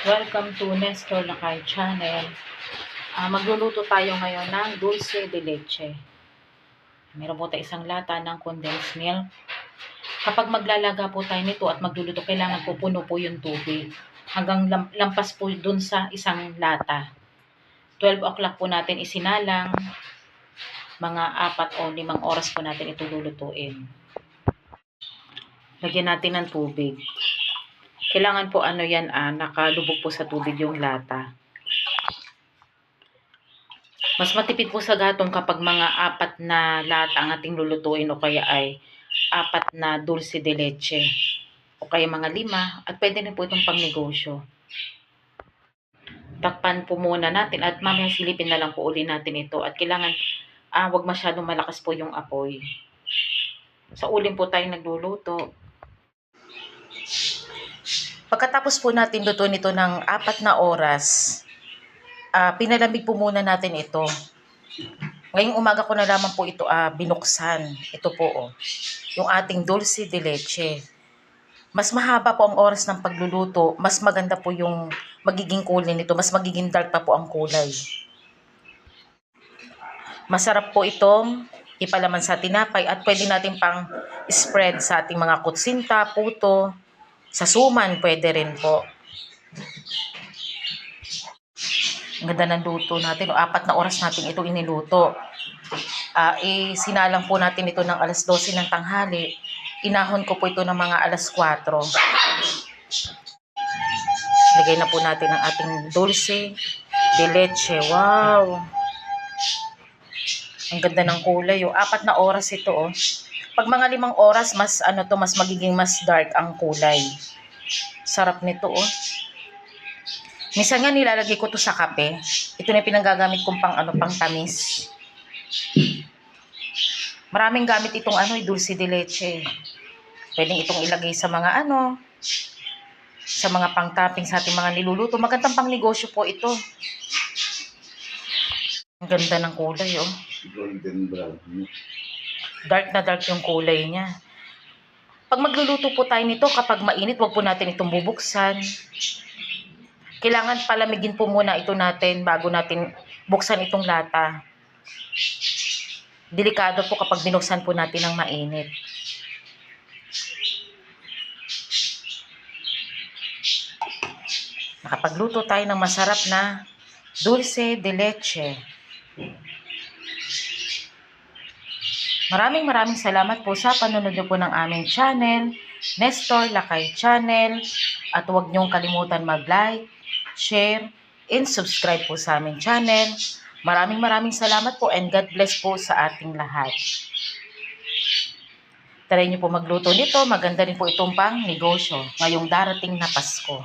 Welcome to Nestor Lakay Channel. Ah, magluluto tayo ngayon ng dulce de leche. Meron po tayo isang lata ng condensed milk. Kapag maglalaga po tayo nito at magluluto, kailangan po puno po yung tubig. Hanggang lam- lampas po dun sa isang lata. 12 o'clock po natin isinalang. Mga apat o limang oras po natin ito lulutuin. Lagyan natin ng tubig. Kailangan po ano yan, ah, nakalubog po sa tubig yung lata. Mas matipid po sa gatong kapag mga apat na lata ang ating lulutuin o kaya ay apat na dulce de leche o kaya mga lima at pwede na po itong pangnegosyo. Takpan po muna natin at mamaya silipin na lang po uli natin ito at kailangan ah, wag masyadong malakas po yung apoy. Sa uling po tayo nagluluto. Pagkatapos po natin lutuin ito ng apat na oras, ah pinalamig po muna natin ito. Ngayong umaga ko na lamang po ito ah, binuksan. Ito po oh, yung ating dulce de leche. Mas mahaba po ang oras ng pagluluto, mas maganda po yung magiging kulay nito, mas magiging dark pa po ang kulay. Masarap po itong ipalaman sa tinapay at pwede natin pang spread sa ating mga kutsinta, puto, sa suman pwede rin po. Ang ganda ng luto natin. O, apat na oras natin ito iniluto. Ah, eh, sinalang po natin ito ng alas 12 ng tanghali. Inahon ko po ito ng mga alas 4. Lagay na po natin ang ating dulce de leche. Wow! Ang ganda ng kulay. Oh. Apat na oras ito. Oh. Pag mga limang oras, mas ano to, mas magiging mas dark ang kulay. Sarap nito, oh. Minsan nga nilalagay ko to sa kape. Ito na pinanggagamit kong pang ano, pang tamis. Maraming gamit itong ano, eh, dulce de leche. Pwedeng itong ilagay sa mga ano, sa mga pang-topping sa ating mga niluluto. Magandang pang negosyo po ito. Ang ganda ng kulay, oh. golden brown. Dark na dark yung kulay niya. Pag magluluto po tayo nito, kapag mainit, wag po natin itong bubuksan. Kailangan palamigin po muna ito natin bago natin buksan itong lata. Delikado po kapag binuksan po natin ng mainit. Nakapagluto tayo ng masarap na dulce de leche. Maraming maraming salamat po sa panonood niyo po ng aming channel, Nestor Lakay Channel. At huwag niyong kalimutan mag-like, share, and subscribe po sa aming channel. Maraming maraming salamat po and God bless po sa ating lahat. Try niyo po magluto nito. Maganda rin po itong pang negosyo ngayong darating na Pasko.